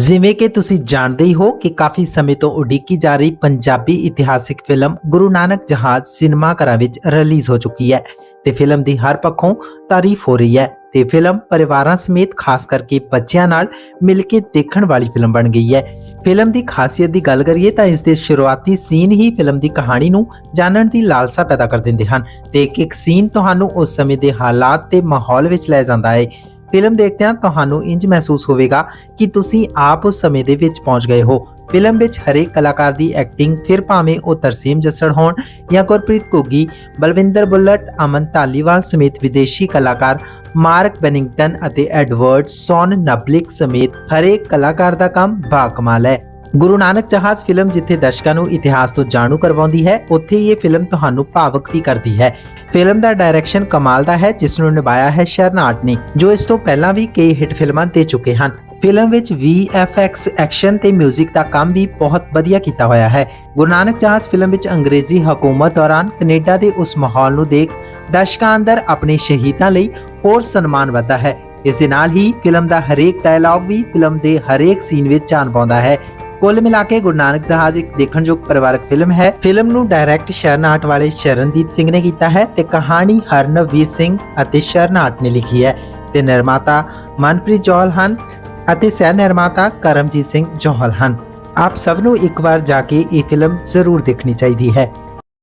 ਜਿਵੇਂ ਕਿ ਤੁਸੀਂ ਜਾਣਦੇ ਹੀ ਹੋ ਕਿ ਕਾਫੀ ਸਮੇਂ ਤੋਂ ਉਡੀਕੀ ਜਾ ਰਹੀ ਪੰਜਾਬੀ ਇਤਿਹਾਸਿਕ ਫਿਲਮ ਗੁਰੂ ਨਾਨਕ ਜਹਾਜ਼ ਸਿਨੇਮਾ ਘਰਾਂ ਵਿੱਚ ਰਿਲੀਜ਼ ਹੋ ਚੁੱਕੀ ਹੈ ਤੇ ਫਿਲਮ ਦੀ ਹਰ ਪੱਖੋਂ ਤਾਰੀਫ ਹੋ ਰਹੀ ਹੈ ਤੇ ਫਿਲਮ ਪਰਿਵਾਰਾਂ ਸਮੇਤ ਖਾਸ ਕਰਕੇ ਬੱਚਿਆਂ ਨਾਲ ਮਿਲ ਕੇ ਦੇਖਣ ਵਾਲੀ ਫਿਲਮ ਬਣ ਗਈ ਹੈ। ਫਿਲਮ ਦੀ ਖਾਸੀਅਤ ਦੀ ਗੱਲ ਕਰੀਏ ਤਾਂ ਇਸ ਦੇ ਸ਼ੁਰੂਆਤੀ ਸੀਨ ਹੀ ਫਿਲਮ ਦੀ ਕਹਾਣੀ ਨੂੰ ਜਾਣਨ ਦੀ ਲਾਲਸਾ ਪੈਦਾ ਕਰ ਦਿੰਦੇ ਹਨ ਤੇ ਇੱਕ ਇੱਕ ਸੀਨ ਤੁਹਾਨੂੰ ਉਸ ਸਮੇਂ ਦੇ ਹਾਲਾਤ ਤੇ ਮਾਹੌਲ ਵਿੱਚ ਲੈ ਜਾਂਦਾ ਹੈ। ਫਿਲਮ ਦੇਖਦਿਆਂ ਤੁਹਾਨੂੰ ਇੰਜ ਮਹਿਸੂਸ ਹੋਵੇਗਾ ਕਿ ਤੁਸੀਂ ਆਪ ਉਸ ਸਮੇਂ ਦੇ ਵਿੱਚ ਪਹੁੰਚ ਗਏ ਹੋ। ਫਿਲਮ ਵਿੱਚ ਹਰੇਕ ਕਲਾਕਾਰ ਦੀ ਐਕਟਿੰਗ ਫਿਰ ਭਾਵੇਂ ਉਹ ਤਰਸੀਮ ਜੱਸੜ ਹੋਣ ਜਾਂ ਗੁਰਪ੍ਰੀਤ ਘੁੱਗੀ, ਬਲਵਿੰਦਰ ਬੁੱਲਟ, ਅਮਨ ਧਾਲੀਵਾਲ ਸਮੇਤ ਵਿਦੇਸ਼ੀ ਕਲਾਕਾਰ ਮਾਰਕ ਬੈਨਿੰਗਟਨ ਅਤੇ ਐਡਵਰਡ ਸੌਨ ਨਬਲਿਕ ਸਮੇਤ ਹਰੇਕ ਕਲਾਕਾਰ ਦਾ ਕੰਮ ਬਾਕਮਾਲ ਹੈ। ਗੁਰੂ ਨਾਨਕ ਜਹਾਜ਼ ਫਿਲਮ ਜਿੱਥੇ ਦਰਸ਼ਕਾਂ ਨੂੰ ਇਤਿਹਾਸ ਤੋਂ ਜਾਣੂ ਕਰਵਾਉਂਦੀ ਹੈ, ਉੱਥੇ ਇਹ ਫਿਲਮ ਤੁਹਾਨੂੰ ਭਾਵਕ ਵੀ ਕਰਦੀ ਹੈ। ਫਿਲਮ ਦਾ ਡਾਇਰੈਕਸ਼ਨ ਕਮਾਲ ਦਾ ਹੈ, ਜਿਸ ਨੂੰ ਨਿਭਾਇਆ ਹੈ ਸ਼ਰਨਾਟ ਨੇ, ਜੋ ਇਸ ਤੋਂ ਪਹਿਲਾਂ ਵੀ ਕਈ ਹਿੱਟ ਫਿਲਮਾਂ ਦੇ ਚੁੱਕੇ ਹਨ। ਫਿਲਮ ਵਿੱਚ VFX ਐਕਸ਼ਨ ਤੇ 뮤직 ਦਾ ਕੰਮ ਵੀ ਬਹੁਤ ਵਧੀਆ ਕੀਤਾ ਹੋਇਆ ਹੈ। ਗੁਰੂ ਨਾਨਕ ਜਹਾਜ਼ ਫਿਲਮ ਵਿੱਚ ਅੰਗਰੇਜ਼ੀ ਹਕੂਮਤ ਦੌਰਾਨ ਕੈਨੇਡਾ ਦੇ ਉਸ ਮਾਹੌਲ ਨੂੰ ਦੇਖ ਦਰਸ਼ਕਾਂ ਅੰਦਰ ਆਪਣੇ ਸ਼ਹੀਦਾਂ ਲਈ ਹੋਰ ਸਨਮਾਨ ਵਧਦਾ ਹੈ। ਇਸ ਦੇ ਨਾਲ ਹੀ ਫਿਲਮ ਦਾ ਹਰੇਕ ਡਾਇਲੌਗ ਵੀ ਫਿਲਮ ਦੇ ਹਰੇਕ ਸੀਨ ਵਿੱਚ ਜਾਨ ਪਾਉਂਦਾ ਹੈ। ਕੁੱਲ ਮਿਲਾ ਕੇ ਗੁਰੂ ਨਾਨਕ ਜਹਾਜ਼ ਇੱਕ ਦੇਖਣਯੋਗ ਪਰਿਵਾਰਕ ਫਿਲਮ ਹੈ। ਫਿਲਮ ਨੂੰ ਡਾਇਰੈਕਟ ਸ਼ਰਨਾਟ ਵਾਲੇ ਸ਼ਰਨਦੀਪ ਸਿੰਘ ਨੇ ਕੀਤਾ ਹੈ ਤੇ ਕਹਾਣੀ ਹਰਨਵੀਰ ਸਿੰਘ ਅਤੇ ਸ਼ਰਨਾਟ ਨੇ ਲਿਖੀ ਹੈ ਤੇ ਨਿਰਮਾਤਾ ਮਨਪ੍ਰੀਤ ਜੋਹਲ ਹਨ ਅਤੇ ਸਹਿ ਨਿਰਮਾਤਾ ਕਰਮਜੀਤ ਸਿੰਘ ਜੋਹਲ ਹਨ। ਆਪ ਸਭ ਨੂੰ ਇੱਕ ਵਾਰ ਜਾ ਕੇ ਇਹ ਫਿਲਮ ਜ਼ਰੂਰ ਦੇਖਣੀ ਚਾਹੀਦੀ ਹੈ।